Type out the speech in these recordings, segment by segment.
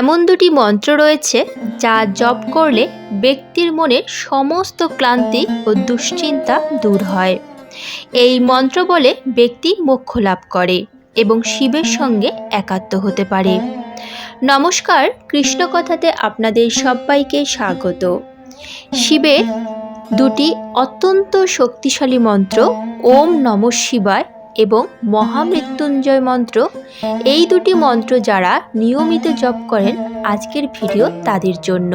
এমন দুটি মন্ত্র রয়েছে যা জপ করলে ব্যক্তির মনের সমস্ত ক্লান্তি ও দুশ্চিন্তা দূর হয়। এই মন্ত্র বলে ব্যক্তি মোক্ষ লাভ করে এবং শিবের সঙ্গে একাত্ম হতে পারে। নমস্কার কৃষ্ণ কথাতে আপনাদের সবাইকে স্বাগত। শিবের দুটি অত্যন্ত শক্তিশালী মন্ত্র, ওম নম শিবায় এবং মহামৃত্যুঞ্জয় মন্ত্র। এই দুটি মন্ত্র যারা নিয়মিত জপ করেন, আজকের ভিডিও তাদের জন্য।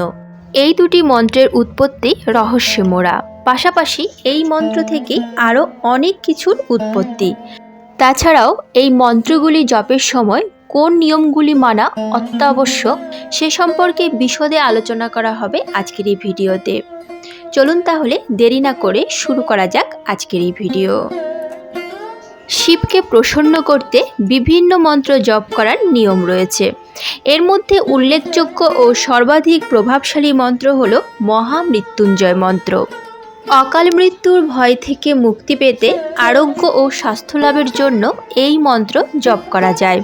এই দুটি মন্ত্রের উৎপত্তি রহস্যে মোড়া। পাশাপাশি এই মন্ত্র থেকে আরও অনেক কিছুর উৎপত্তি। তাছাড়াও এই মন্ত্রগুলি জপের সময় কোন নিয়মগুলি মানা অত্যাবশ্যক সে সম্পর্কে বিশদে আলোচনা করা হবে আজকের এই ভিডিওতে। চলুন তাহলে দেরি না করে শুরু করা যাক আজকের এই ভিডিও। শিবকে প্রসন্ন করতে বিভিন্ন মন্ত্র জপ করার নিয়ম রয়েছে। এর মধ্যে উল্লেখযোগ্য ও সর্বাধিক প্রভাবশালী মন্ত্র হল মহামৃত্যুঞ্জয় মন্ত্র। অকাল মৃত্যুর ভয় থেকে মুক্তি পেতে আরোগ্য ও স্বাস্থ্য লাভের জন্য এই মন্ত্র জপ করা যায়।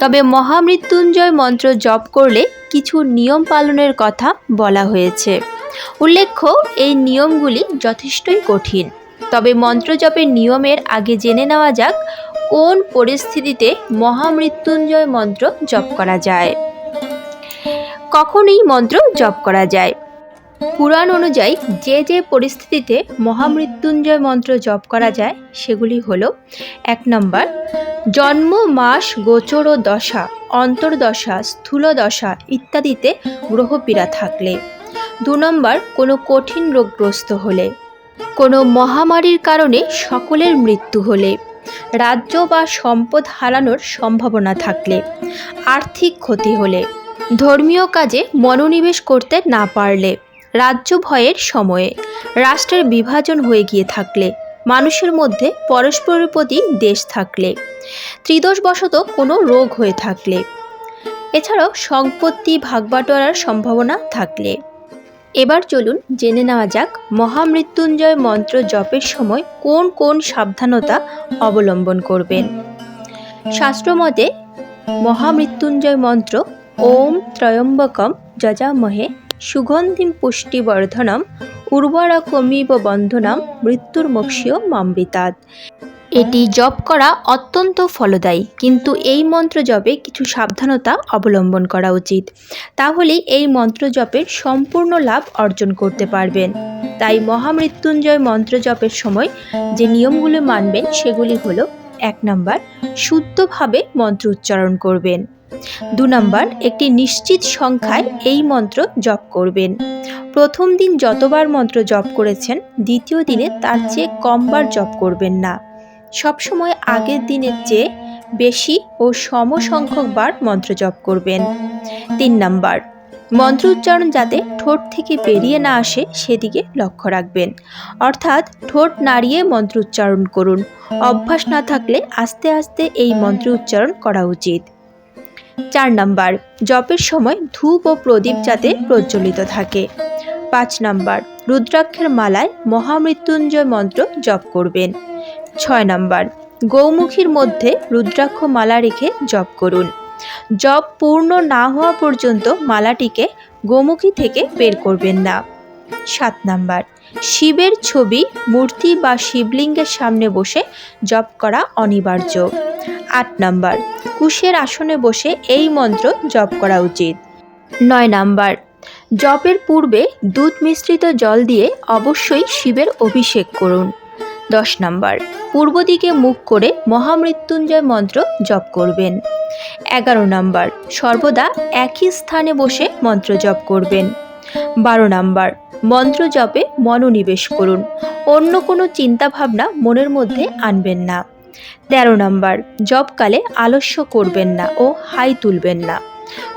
তবে মহামৃত্যুঞ্জয় মন্ত্র জপ করলে কিছু নিয়ম পালনের কথা বলা হয়েছে। উল্লেখ্য, এই নিয়মগুলি যথেষ্টই কঠিন। তবে মন্ত্র জপের নিয়মের আগে জেনে নেওয়া যাক, কোন পরিস্থিতিতে মহামৃত্যুঞ্জয় মন্ত্র জপ করা যায়। কখন এই মন্ত্র জপ করা যায়। পুরাণ অনুযায়ী যে যে পরিস্থিতিতে মহামৃত্যুঞ্জয় মন্ত্র জপ করা যায়, সেগুলি হল এক নম্বর, জন্ম, মাস, গোচর ও দশা, অন্তর্দশা স্থূল দশা ইত্যাদিতে গ্রহপীড়া থাকলে। দু নম্বর, কোনো কঠিন রোগগ্রস্ত হলে। কোনো মহামারীর কারণে সকলের মৃত্যু হলে। রাজ্য বা সম্পদ হারানোর সম্ভাবনা থাকলে, আর্থিক ক্ষতি হলে, ধর্মীয় কাজে মনোনিবেশ করতে না পারলে, রাজ্য ভয়ের সময়ে, রাষ্ট্রের বিভাজন হয়ে গিয়ে থাকলে, মানুষের মধ্যে পরস্পরের প্রতি দেশ থাকলে ত্রিদোষবশত কোনো রোগ হয়ে থাকলে। এছাড়াও সম্পত্তি ভাগবাটোয়ারার সম্ভাবনা থাকলে। এবার চলুন জেনে নেওয়া যাক মহামৃত্যুঞ্জয় মন্ত্র জপের সময় কোন কোন সাবধানতা অবলম্বন করবেন। শাস্ত্রমতে, মহামৃত্যুঞ্জয় মন্ত্র, ওম ত্রয়ম্বকম যজামহে, সুগন্ধিম পুষ্টিবর্ধনম, উর্বরকমিব বন্ধনাম মৃত্যুর মোক্ষীয় মামৃতাৎ এটি জপ করা অত্যন্ত ফলদায়ী, কিন্তু এই মন্ত্র জপে কিছু সাবধানতা অবলম্বন করা উচিত। তাহলেই এই মন্ত্র জপের সম্পূর্ণ লাভ অর্জন করতে পারবেন। তাই মহামৃত্যুঞ্জয় মন্ত্র জপের সময় যে নিয়মগুলো মানবেন, সেগুলি হলো, এক নম্বর, শুদ্ধভাবে মন্ত্র উচ্চারণ করবেন। দু নম্বর, একটি নিশ্চিত সংখ্যায় এই মন্ত্র জপ করবেন। প্রথম দিন যতবার মন্ত্র জপ করেছেন, দ্বিতীয় দিনে তার চেয়ে কমবার জপ করবেন না। সবসময় আগের দিনের চেয়ে বেশি ও সমসংখ্যকবার মন্ত্র জপ করবেন। তিন নাম্বার, মন্ত্র উচ্চারণ যাতে ঠোঁট থেকে বেরিয়ে না আসে সেদিকে লক্ষ্য রাখবেন। অর্থাৎ ঠোঁট নাড়িয়ে মন্ত্র উচ্চারণ করুন। অভ্যাস না থাকলে আস্তে আস্তে এই মন্ত্র উচ্চারণ করা উচিত। চার নাম্বার, জপের সময় ধূপ ও প্রদীপ যাতে প্রজ্বলিত থাকে। পাঁচ নাম্বার, রুদ্রাক্ষের মালায় মহামৃত্যুঞ্জয় মন্ত্র জপ করবেন। ছয় নম্বর। গৌমুখীর মধ্যে রুদ্রাক্ষ মালা রেখে জপ করুন। জপ পূর্ণ না হওয়া পর্যন্ত মালাটিকে গোমুখী থেকে বের করবেন না। সাত নাম্বার। শিবের ছবি, মূর্তি বা শিবলিঙ্গের সামনে বসে জপ করা অনিবার্য। আট নাম্বার। কুশের আসনে বসে এই মন্ত্র জপ করা উচিত। নয় নাম্বার। জপের পূর্বে দুধ মিশ্রিত জল দিয়ে অবশ্যই শিবের অভিষেক করুন। দশ নাম্বার। পূর্ব দিকে মুখ করে মহামৃত্যুঞ্জয় মন্ত্র জপ করবেন। এগারো নাম্বার, সর্বদা একই স্থানে বসে মন্ত্র জপ করবেন। বারো নাম্বার, মন্ত্র জপে মনোনিবেশ করুন। অন্য কোনো চিন্তাভাবনা মনের মধ্যে আনবেন না। তেরো নাম্বার, জপকালে আলস্য করবেন না ও হাই তুলবেন না।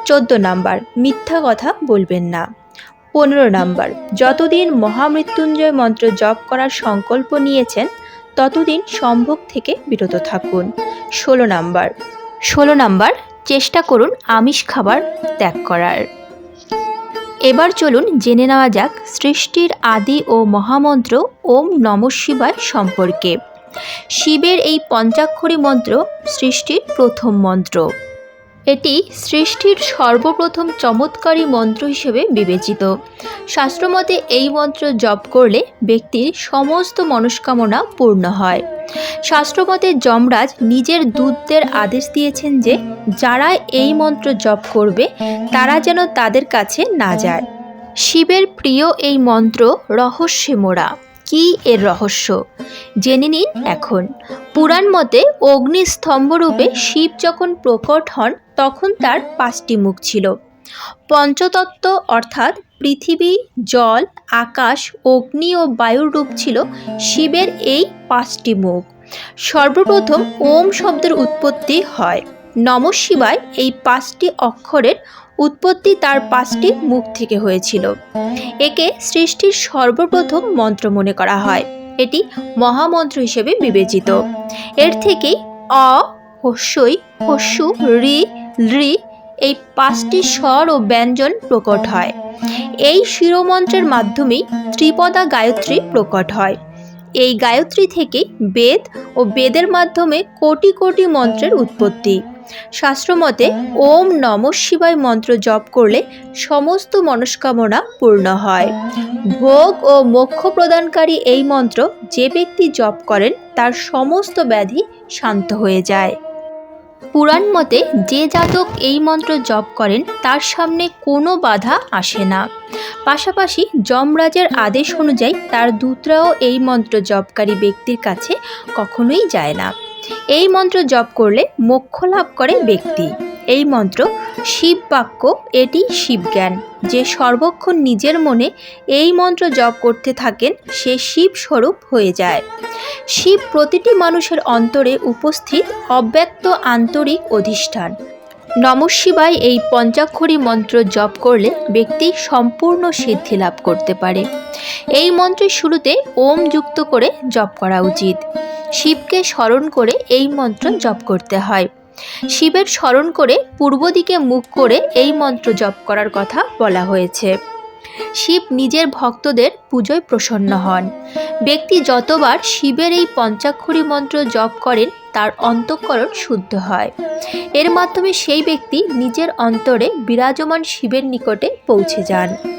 চোদ্দ নাম্বার, মিথ্যা কথা বলবেন না। পনেরো নাম্বার, যতদিন মহামৃত্যুঞ্জয় মন্ত্র জপ করার সংকল্প নিয়েছেন ততদিন সম্ভোগ থেকে বিরত থাকুন। ষোলো নাম্বার। ষোলো নাম্বার, চেষ্টা করুন আমিষ খাবার ত্যাগ করার। এবার চলুন জেনে নেওয়া যাক সৃষ্টির আদি ও মহামন্ত্র ওম নম শিবায় সম্পর্কে। শিবের এই পঞ্চাক্ষরী মন্ত্র সৃষ্টির প্রথম মন্ত্র। এটি সৃষ্টির সর্বপ্রথম চমৎকারী মন্ত্র হিসেবে বিবেচিত। শাস্ত্রমতে এই মন্ত্র জপ করলে ব্যক্তির সমস্ত মনস্কামনা পূর্ণ হয়। শাস্ত্রমতে যমরাজ নিজের দূতদের আদেশ দিয়েছেন যে, যারা এই মন্ত্র জপ করবে, তারা যেন তাদের কাছে না যায়। শিবের প্রিয় এই মন্ত্র রহস্যে মোড়া কি এর রহস্য? জেনে নিন এখন। পুরাণ মতে অগ্নিস্তম্ভরূপে শিব যখন প্রকট হন তখন তার পাঁচটি মুখ ছিল। পঞ্চতত্ত্ব অর্থাৎ পৃথিবী, জল, আকাশ, অগ্নি ও বায়ুর রূপ ছিল শিবের এই পাঁচটি মুখ। সর্বপ্রথম ওম শব্দের উৎপত্তি হয়। নম শিবায় এই পাঁচটি অক্ষরের উৎপত্তি তার পাঁচটি মুখ থেকে হয়েছিল। একে সৃষ্টির সর্বপ্রথম মন্ত্র মনে করা হয়। এটি মহামন্ত্র হিসেবে বিবেচিত। এর থেকেই অ, হস্যই, হস্যু, রি রি এই পাঁচটি স্বর ও ব্যঞ্জন প্রকট হয়। এই শিরোমন্ত্রের মাধ্যমেই ত্রিপদা গায়ত্রী প্রকট হয়। এই গায়ত্রী থেকে বেদ ও বেদের মাধ্যমে কোটি কোটি মন্ত্রের উৎপত্তি। শাস্ত্রমতে ওম নম শিবায় মন্ত্র জপ করলে সমস্ত মনস্কামনা পূর্ণ হয়। ভোগ ও মোক্ষ প্রদানকারী এই মন্ত্র যে ব্যক্তি জপ করেন তার সমস্ত ব্যাধি শান্ত হয়ে যায়। পুরাণ মতে যে জাতক এই মন্ত্র জপ করেন, তার সামনে কোনো বাধা আসে না। পাশাপাশি যমরাজের আদেশ অনুযায়ী তার দূতরাও এই মন্ত্র জপকারী ব্যক্তির কাছে কখনোই যায় না। এই মন্ত্র জপ করলে মোক্ষ লাভ করে ব্যক্তি। এই মন্ত্র, শিব বাক্য, এটি শিবজ্ঞান। যে সর্বক্ষণ নিজের মনে এই মন্ত্র জপ করতে থাকেন, সে শিব স্বরূপ হয়ে যায়। শিব প্রতিটি মানুষের অন্তরে উপস্থিত অব্যক্ত আন্তরিক অধিষ্ঠান। নম শিবায় এই পঞ্চাক্ষরী মন্ত্র জপ করলে ব্যক্তি সম্পূর্ণ সিদ্ধি লাভ করতে পারে। এই মন্ত্রের শুরুতে ওম যুক্ত করে জপ করা উচিত। শিবকে স্মরণ করে এই মন্ত্র জপ করতে হয়। শিবের স্মরণ করে পূর্ব দিকে মুখ করে এই মন্ত্র জপ করার কথা বলা হয়েছে। শিব নিজের ভক্তদের পুজোয় প্রসন্ন হন। ব্যক্তি যতবার শিবের এই পঞ্চাক্ষরী মন্ত্র জপ করেন, তার অন্তঃকরণ শুদ্ধ হয়। এর মাধ্যমে সেই ব্যক্তি নিজের অন্তরে বিরাজমান শিবের নিকটে পৌঁছে যান।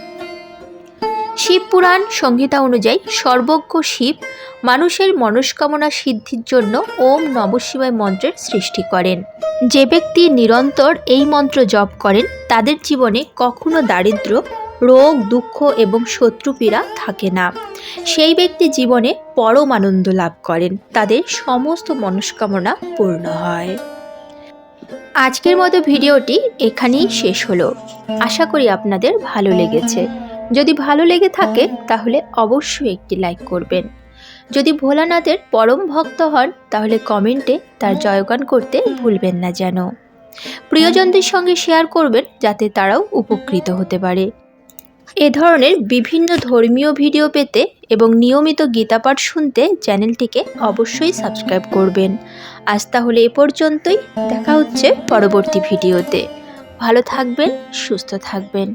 শিবপুরাণ সংহিতা অনুযায়ী সর্বজ্ঞ শিব মানুষের মনস্কামনা সিদ্ধির জন্য ওম নম শিবায় মন্ত্রের সৃষ্টি করেন। যে ব্যক্তি নিরন্তর এই মন্ত্র জপ করেন, তাদের জীবনে কখনো দারিদ্র্য রোগ, দুঃখ এবং শত্রুপীড়া থাকে না। সেই ব্যক্তি জীবনে পরম আনন্দ লাভ করেন, তাদের সমস্ত মনস্কামনা পূর্ণ হয়। আজকের মতো ভিডিওটি এখানেই শেষ হলো। আশা করি আপনাদের ভালো লেগেছে। যদি ভালো লেগে থাকে, তাহলে অবশ্যই একটি লাইক করবেন। যদি ভোলানাথের পরম ভক্ত হন, তাহলে কমেন্টে তার জয়গান করতে ভুলবেন না যেন। প্রিয়জনদের সঙ্গে শেয়ার করবেন, যাতে তারাও উপকৃত হতে পারে। এ ধরনের বিভিন্ন ধর্মীয় ভিডিও পেতে এবং নিয়মিত গীতাপাঠ শুনতে চ্যানেলটিকে অবশ্যই সাবস্ক্রাইব করবেন। আজ তাহলে এ পর্যন্তই। দেখা হচ্ছে পরবর্তী ভিডিওতে ভালো থাকবেন, সুস্থ থাকবেন।